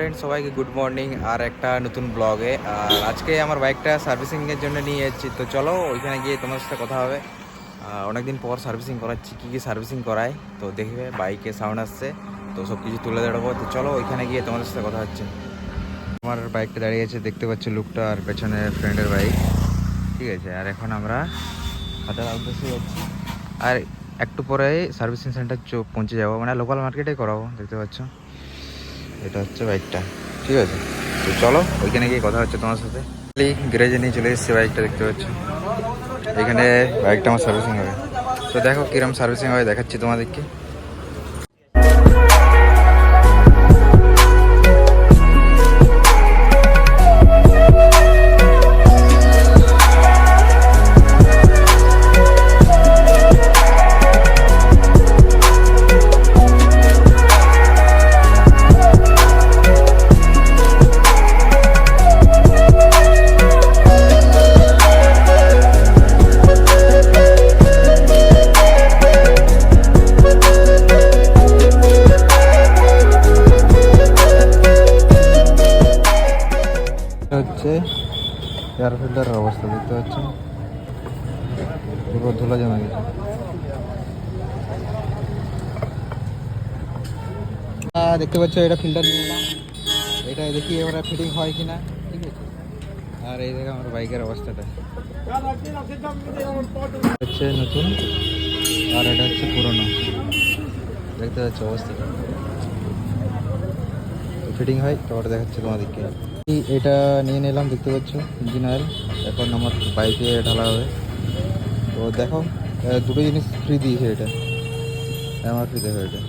Friend সবাইকে good morning আর একটা নতুন ব্লগে আর আজকে আমার বাইকটা সার্ভিসিংয়ের জন্য নিয়ে যাচ্ছি তো চলো, ওইখানে গিয়ে তোমার সাথে কথা হবে। অনেকদিন পর সার্ভিসিং করাচ্ছি, কী কী সার্ভিসিং করায়। তো দেখবে বাইকে সাউন্ড আসছে। তো সব কিছু তুলে ধরবো। তো চলো, ওইখানে গিয়ে তোমাদের সাথে কথা হচ্ছে। আমার বাইকটা দাঁড়িয়ে আছে, দেখতে পাচ্ছ লুকটা আর পেছনে ফ্রেন্ডের বাইক ঠিক আছে, আর এখন আমরা খাতার উদ্দেশ্যে যাচ্ছি। আর একটু পরে সার্ভিসিং সেন্টার পৌঁছে যাব। মানে লোকাল মার্কেটে করাবো, দেখতে পাচ্ছ। এটা হচ্ছে বাইকটা, ঠিক আছে? তো চলো, ওইখানে গিয়ে কথা হচ্ছে তোমার সাথে। গ্যারেজে নিয়ে চলে এসেছি বাইকটা, দেখতে পাচ্ছ? এখানে বাইকটা আমার সার্ভিসিং হবে। তো দেখো কিরম সার্ভিসিং হয়, দেখাচ্ছি তোমাদেরকে। হচ্ছে এয়ার ফিল্টারের অবস্থা, দেখতে পাচ্ছেন? পুরো ধুলা জমে গেছে। দেখতে পাচ্ছ, এটা ফিল্টার নিয়ে এলাম এটা দেখি এবারে ফিটিং হয় কি না ঠিক আছে? আর এই দেখো আমার বাইকের অবস্থাটা। হচ্ছে নতুন, আর এটা হচ্ছে পুরনো। দেখতে পাচ্ছ অবস্থাটা ফিটিং হয়, তারপরে দেখাচ্ছে তোমাদেরকে। এটা নিয়ে নিলাম, দেখতে পাচ্ছ ইঞ্জিন অয়েল এখন আমার বাইকে ঢালা হবে। তো দেখো দুটো জিনিস ফ্রি দিয়েছে এটা। আমার ফ্রি দেখো এটা।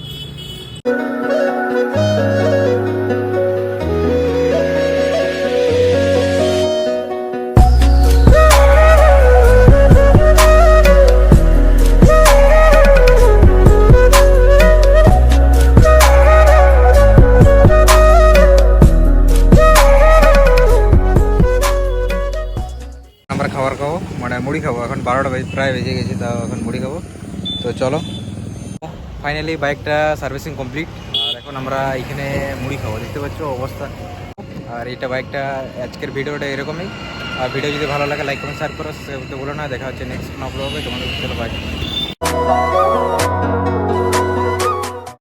মানে মুড়ি খাব। এখন বারোটা বেজে, প্রায় বেজে গেছে, তাও এখন মুড়ি খাব। তো চলো। ফাইনালি বাইকটা সার্ভিসিং কমপ্লিট আর এখন আমরা এখানে মুড়ি খাব, দেখতে পাচ্ছ অবস্থা। আর এটা বাইকটা আজকের ভিডিওটা এরকমই। আর ভিডিও যদি ভালো লাগে লাইক কমেন্ট শেয়ার করো। সে বলো না। দেখা হচ্ছে নেক্সট কোনো ব্লগে তোমাদের চলো বাই